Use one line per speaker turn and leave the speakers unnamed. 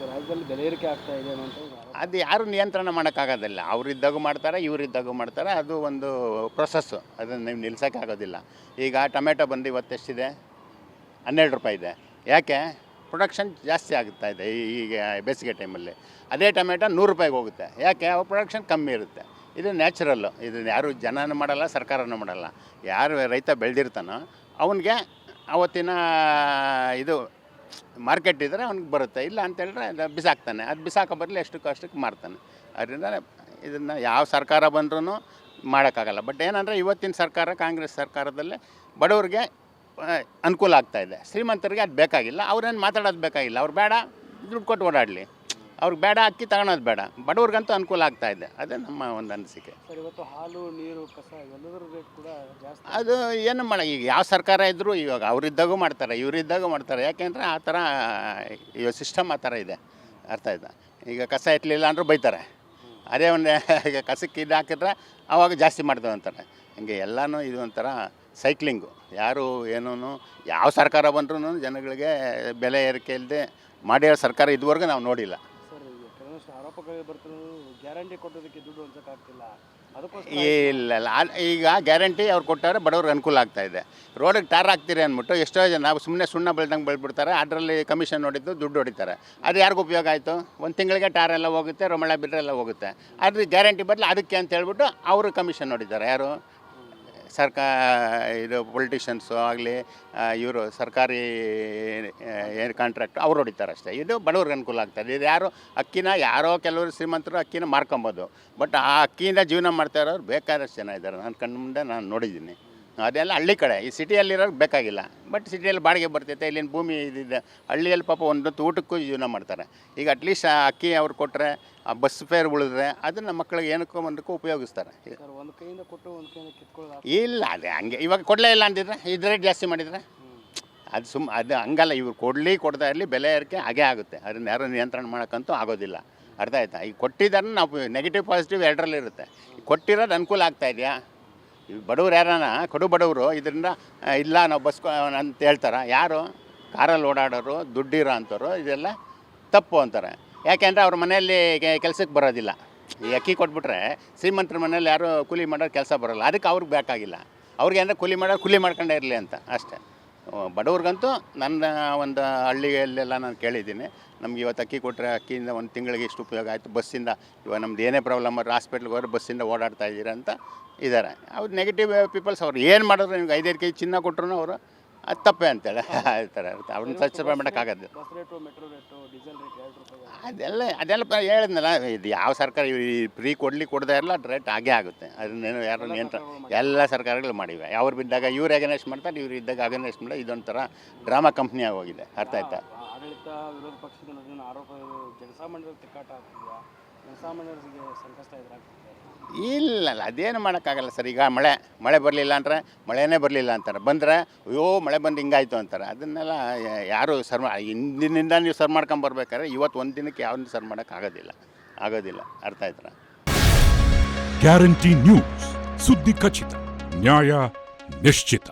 ಇವತ್ತು ರಾಜ್ಯದಲ್ಲಿ ಬೆಲೆ ಏರಿಕೆ ಆಗ್ತಾ ಇದೆ
ಅದು ಯಾರು ನಿಯಂತ್ರಣ ಮಾಡೋಕ್ಕಾಗೋದಿಲ್ಲ. ಅವರಿದ್ದಾಗೂ ಮಾಡ್ತಾರೆ, ಇವರಿದ್ದಾಗೂ ಮಾಡ್ತಾರೆ. ಅದು ಒಂದು ಪ್ರೊಸೆಸ್ಸು ಅದನ್ನು ನೀವು ನಿಲ್ಸೋಕ್ಕಾಗೋದಿಲ್ಲ. ಈಗ ಟೊಮೆಟೊ ಬಂದು ಇವತ್ತೆಷ್ಟಿದೆ? ಹನ್ನೆರಡು ರೂಪಾಯಿ ಇದೆ. ಯಾಕೆ? ಪ್ರೊಡಕ್ಷನ್ ಜಾಸ್ತಿ ಆಗುತ್ತಾ ಇದೆ ಈಗ ಬೇಸಿಗೆ ಟೈಮಲ್ಲಿ ಅದೇ ಟೊಮೆಟೊ ನೂರು ರೂಪಾಯಿಗೆ ಹೋಗುತ್ತೆ. ಯಾಕೆ? ಅವ್ರ ಪ್ರೊಡಕ್ಷನ್ ಕಮ್ಮಿ ಇರುತ್ತೆ. ಇದು ನ್ಯಾಚುರಲ್ಲು ಇದನ್ನು ಯಾರು ಜನನೂ ಮಾಡಲ್ಲ, ಸರ್ಕಾರನೂ ಮಾಡಲ್ಲ. ಯಾರು ರೈತ ಬೆಳೆದಿರ್ತಾನೋ, ಅವನಿಗೆ ಅವತ್ತಿನ ಇದು ಮಾರ್ಕೆಟ್ ಇದ್ದರೆ ಅವ್ನಿಗೆ ಬರುತ್ತೆ. ಇಲ್ಲ ಅಂತ ಹೇಳಿದ್ರೆ ಅದು ಬಿಸಾಕ್ತಾನೆ. ಅದು ಬಿಸಾಕೋ ಬರಲಿ ಎಷ್ಟಕ್ಕೆ ಅಷ್ಟಕ್ಕೆ ಮಾರ್ತಾನೆ. ಅದರಿಂದ ಇದನ್ನು ಯಾವ ಸರ್ಕಾರ ಬಂದ್ರೂ ಮಾಡೋಕ್ಕಾಗಲ್ಲ. ಬಟ್ ಏನಂದರೆ ಇವತ್ತಿನ ಸರ್ಕಾರ, ಕಾಂಗ್ರೆಸ್ ಸರ್ಕಾರದಲ್ಲೇ ಬಡವ್ರಿಗೆ ಅನುಕೂಲ ಆಗ್ತಾಯಿದೆ ಶ್ರೀಮಂತರಿಗೆ ಅದು ಬೇಕಾಗಿಲ್ಲ. ಅವ್ರೇನು ಮಾತಾಡೋದು ಬೇಕಾಗಿಲ್ಲ. ಅವ್ರು ಬೇಡ, ದುಡ್ಡು ಕೊಟ್ಟು ಓಡಾಡಲಿ. ಅವ್ರಿಗೆ ಬೇಡ ಅಕ್ಕಿ ತಗೊಳೋದು ಬೇಡ. ಬಡವ್ರಿಗಂತೂ ಅನುಕೂಲ ಆಗ್ತಾ ಇದೆ. ಅದೇ ನಮ್ಮ ಒಂದು ಅನಿಸಿಕೆ.
ಸರ್ ಇವತ್ತು ಹಾಲು ನೀರು ಕಸ ರೇಟ್ ಕೂಡ ಜಾಸ್ತಿ
ಅದು ಏನು ಮಾಡ ಈಗ ಯಾವ ಸರ್ಕಾರ ಇದ್ದರೂ ಇವಾಗ ಅವರಿದ್ದಾಗೂ ಮಾಡ್ತಾರೆ ಇವರಿದ್ದಾಗೂ ಮಾಡ್ತಾರೆ. ಯಾಕೆಂದರೆ ಆ ಥರ ಇವಾಗ ಸಿಸ್ಟಮ್ ಆ ಥರ ಇದೆ. ಅರ್ಥ ಆಯ್ತಾ? ಈಗ ಕಸ ಇಟ್ಲಿಲ್ಲ ಅಂದರೂ ಬೈತಾರೆ. ಅದೇ ಒಂದು ಈಗ ಕಸಕ್ಕೆ ಇದು ಹಾಕಿದ್ರೆ ಅವಾಗ ಜಾಸ್ತಿ ಮಾಡ್ತೇವೆ ಅಂತಾರೆ. ಹಿಂಗೆ ಎಲ್ಲನೂ ಇದು ಒಂಥರ ಸೈಕ್ಲಿಂಗು ಯಾರು ಏನೂ ಯಾವ ಸರ್ಕಾರ ಬಂದ್ರೂ ಜನಗಳಿಗೆ ಬೆಲೆ ಏರಿಕೆ ಇಲ್ಲದೆ ಮಾಡಿರೋ ಸರ್ಕಾರ ಇದುವರೆಗೂ ನಾವು ನೋಡಿಲ್ಲ.
ಬರ್ತಿರೋದು ಗ್ಯಾರಂಟಿ ಕೊಟ್ಟೋದಕ್ಕೆ ದುಡ್ಡು ಹೊಂದಕ್ಕಾಗ್ತಿಲ್ಲ ಅದಕ್ಕೋಸ್ಕರ
ಇಲ್ಲ ಇಲ್ಲ. ಈಗ ಗ್ಯಾರಂಟಿ ಅವ್ರು ಕೊಟ್ಟವ್ರೆ ಬಡವ್ರಿಗೆ ಅನುಕೂಲ ಆಗ್ತಾ ಇದೆ. ರೋಡಿಗೆ ಟಾರ್ ಹಾಕ್ತೀರಿ ಅಂದ್ಬಿಟ್ಟು ಎಷ್ಟೋ ಜನ ನಾವು ಸುಮ್ಮನೆ ಸುಣ್ಣ ಬೆಳ್ದಂಗೆ ಬೆಳ್ಬಿಡ್ತಾರೆ ಅದರಲ್ಲಿ ಕಮಿಷನ್ ನೋಡಿದ್ದು ದುಡ್ಡು ಹೊಡಿತಾರೆ. ಅದು ಯಾರಿಗೂ ಉಪಯೋಗ ಆಯಿತು? ಒಂದು ತಿಂಗಳಿಗೆ ಟಾರ್ ಎಲ್ಲ ಹೋಗುತ್ತೆ ರೊಮಳ ಬಿಡ್ರೆಲ್ಲ ಎಲ್ಲ ಹೋಗುತ್ತೆ. ಅದ್ರ ಗ್ಯಾರಂಟಿ ಬದಲು ಅದಕ್ಕೆ ಅಂತ ಹೇಳ್ಬಿಟ್ಟು ಅವರು ಕಮಿಷನ್ ಹೊಡಿತಾರೆ. ಯಾರು? ಸರ್ಕಾರ ಇದು ಪೊಲಿಟಿಷನ್ಸು ಆಗಲಿ ಇವರು ಸರ್ಕಾರಿ ಏನು ಕಾಂಟ್ರಾಕ್ಟ್ ಅವ್ರು ಹೊಡಿತಾರೆ ಅಷ್ಟೇ. ಇದು ಬಡವ್ರಿಗೆ ಅನುಕೂಲ ಆಗ್ತದೆ. ಇದು ಯಾರು ಅಕ್ಕಿನ, ಯಾರೋ ಕೆಲವರು ಶ್ರೀಮಂತರು ಅಕ್ಕಿನ ಮಾರ್ಕೊಬೋದು. ಬಟ್ ಆ ಅಕ್ಕಿಯಿಂದ ಜೀವನ ಮಾಡ್ತಾ ಇರೋರು ಬೇಕಾದಷ್ಟು ಜನ ಇದ್ದಾರೆ. ನನ್ನ ಕಣ್ಣು ಮುಂದೆ ನಾನು ನೋಡಿದ್ದೀನಿ. ಅದೆಲ್ಲ ಹಳ್ಳಿ ಕಡೆ. ಈ ಸಿಟಿಯಲ್ಲಿರೋ ಬೇಕಾಗಿಲ್ಲ. ಬಟ್ ಸಿಟಿಯಲ್ಲಿ ಬಾಡಿಗೆ ಬರ್ತೈತೆ ಇಲ್ಲಿನ ಭೂಮಿ ಇದಿದೆ. ಹಳ್ಳಿಯಲ್ಲಿ ಪಾಪ ಒಂದೊತ್ತು ಊಟಕ್ಕೂ ಜೀವನ ಮಾಡ್ತಾರೆ. ಈಗ ಅಟ್ಲೀಸ್ಟ್ ಆ ಅಕ್ಕಿ ಅವ್ರು ಕೊಟ್ಟರೆ ಆ ಬಸ್ ಫೇರ್ ಉಳಿದ್ರೆ ಅದನ್ನು ಮಕ್ಕಳಿಗೆ ಏನಕ್ಕೂ ಒಂದಕ್ಕೂ ಉಪಯೋಗಿಸ್ತಾರೆ.
ಒಂದು ಒಂದು
ಇಲ್ಲ ಅದೇ ಹಂಗೆ. ಇವಾಗ ಕೊಡಲೇ ಇಲ್ಲ ಅಂದಿದ್ರೆ ಇದು ರೇಟ್ ಜಾಸ್ತಿ ಮಾಡಿದರೆ? ಅದು ಸುಮ್ ಅದು ಹಂಗಲ್ಲ. ಇವ್ರು ಕೊಡಲಿ ಕೊಡ್ತಾ ಇರಲಿ ಬೆಲೆ ಏರಿಕೆ ಹಾಗೇ ಆಗುತ್ತೆ. ಅದನ್ನ ಯಾರು ನಿಯಂತ್ರಣ ಮಾಡೋಕ್ಕಂತೂ ಆಗೋದಿಲ್ಲ. ಅರ್ಥ ಆಯ್ತಾ? ಈಗ ಕೊಟ್ಟಿದ್ದಾರನ್ನ ನಾವು ನೆಗೆಟಿವ್ ಪಾಸಿಟಿವ್ ಎರಡರಲ್ಲಿ ಇರುತ್ತೆ ಕೊಟ್ಟಿರೋದು ಅನುಕೂಲ ಆಗ್ತಾ ಇದೆಯಾ? ಬಡವ್ರು ಯಾರಾನ? ಕಡು ಬಡವರು, ಇದರಿಂದ ಇಲ್ಲ, ನಾವು ಬಸ್ ಅಂತ ಹೇಳ್ತಾರೆ. ಯಾರು? ಕಾರಲ್ಲಿ ಓಡಾಡೋರು, ದುಡ್ಡಿರೋ ಅಂಥವ್ರು, ಇದೆಲ್ಲ ತಪ್ಪು ಅಂತಾರೆ. ಯಾಕೆಂದರೆ ಅವ್ರ ಮನೆಯಲ್ಲಿ ಕೆಲಸಕ್ಕೆ ಬರೋದಿಲ್ಲ. ಈ ಅಕ್ಕಿ ಕೊಟ್ಬಿಟ್ರೆ ಶ್ರೀಮಂತರ ಮನೇಲಿ ಯಾರು ಕೂಲಿ ಮಾಡೋರು ಕೆಲಸ ಬರೋಲ್ಲ. ಅದಕ್ಕೆ ಅವ್ರಿಗೆ ಬೇಕಾಗಿಲ್ಲ. ಅವ್ರಿಗೆ ಅಂದರೆ ಕೂಲಿ ಮಾಡೋರು ಕೂಲಿ ಮಾಡ್ಕೊಂಡೇ ಇರಲಿ ಅಂತ, ಅಷ್ಟೇ. ಬಡವ್ರಿಗಂತೂ ನನ್ನ ಒಂದು ಹಳ್ಳಿಯಲ್ಲೆಲ್ಲ ನಾನು ಕೇಳಿದ್ದೀನಿ. ನಮ್ಗೆ ಇವತ್ತು ಅಕ್ಕಿ ಕೊಟ್ಟರೆ ಅಕ್ಕಿಯಿಂದ ಒಂದು ತಿಂಗಳಿಗೆ ಇಷ್ಟು ಉಪಯೋಗ ಆಯಿತು. ಬಸ್ಸಿಂದ ಇವಾಗ ನಮ್ದು ಏನೇ ಪ್ರಾಬ್ಲಮ್ ಆದರೆ ಹಾಸ್ಪಿಟ್ಲ್ಗೆ ಹೋದ್ರೆ ಬಸ್ಸಿಂದ ಓಡಾಡ್ತಾ ಇದ್ದೀರಾ ಅಂತ ಇದ್ದಾರೆ. ಅವ್ರು ನೆಗೆಟಿವ್ ಪೀಪಲ್ಸ್ ಅವ್ರು ಏನು ಮಾಡಿದ್ರು ನಿಮ್ಗೆ ಐದೈದು ಕೆ ಜಿ ಚಿನ್ನ ಕೊಟ್ಟರು ಅವರು ಅದು ತಪ್ಪೆ ಅಂತೇಳಿ. ಹೇಳ್ತಾರೆ ಅವ್ರನ್ನ ಸ್ವಚ್ಛ ಮಾಡೋಕ್ಕಾಗದು
bus rate metro rate diesel rate ಎರಡು ರೂಪಾಯಿ
ಅದೆಲ್ಲ ಅದೆಲ್ಲ ಹೇಳಿದ್ನಲ್ಲ ಇದು ಯಾವ ಸರ್ಕಾರ ಫ್ರೀ ಕೊಡಲಿ ಕೊಡದೇ ಇರಲ್ಲ ಅದು ರೇಟ್ ಹಾಗೇ ಆಗುತ್ತೆ. ಅದನ್ನೇನು ಯಾರು ನಿಯಂತ್ರಣ ಎಲ್ಲ ಸರ್ಕಾರಗಳು ಮಾಡಿವೆ. ಅವ್ರು ಬಿದ್ದಾಗ ಇವ್ರು ಅಗೇನೆಸ್ಟ್ ಮಾಡ್ತಾರೆ ಇವ್ರು ಇದ್ದಾಗ ಅಗೇನೆಸ್ಟ್ ಮಾಡಿದ್ರೆ ಇದೊಂಥರ ಡ್ರಾಮಾ ಕಂಪ್ನಿ ಆಗೋಗಿದೆ ಅರ್ಥ ಆಯ್ತಾ?
ಆಡಳಿತ ವಿರೋಧ ಪಕ್ಷದ ನಡುವಿನ ಆರೋಪ ಜನಸಾಮಾನ್ಯರ ತಿಕ್ಕಾಟ ಆಗ್ತಿದೆಯಾ? ಜನಸಾಮಾನ್ಯರಿಗೆ ಸಂಕಷ್ಟ ಎದುರಾಗ್ತಿದೆ.
ಇಲ್ಲ ಇಲ್ಲ ಅದೇನು ಮಾಡೋಕ್ಕಾಗಲ್ಲ ಸರ್. ಈಗ ಮಳೆ ಮಳೆ ಬರಲಿಲ್ಲ ಅಂದ್ರೆ ಮಳೆನೇ ಬರಲಿಲ್ಲ ಅಂತಾರೆ. ಬಂದರೆ ಅಯ್ಯೋ ಮಳೆ ಬಂದು ಹಿಂಗಾಯ್ತು ಅಂತಾರೆ. ಅದನ್ನೆಲ್ಲ ಯಾರು ಸರ್ ಇಂದಿನಿಂದ ಹಿಂದಿನಿಂದ ನೀವು ಸರ್ ಮಾಡ್ಕೊಂಬರ್ಬೇಕಾದ್ರೆ ಇವತ್ತು ಒಂದು ದಿನಕ್ಕೆ ಯಾವನ್ನೂ ಸರ್ ಮಾಡೋಕ್ಕಾಗೋದಿಲ್ಲ ಆಗೋದಿಲ್ಲ. ಅರ್ಥ ಆಯ್ತರ
ಗ್ಯಾರಂಟಿ ನ್ಯೂಸ್. ಸುದ್ದಿ ಖಚಿತ ನ್ಯಾಯ ನಿಶ್ಚಿತ.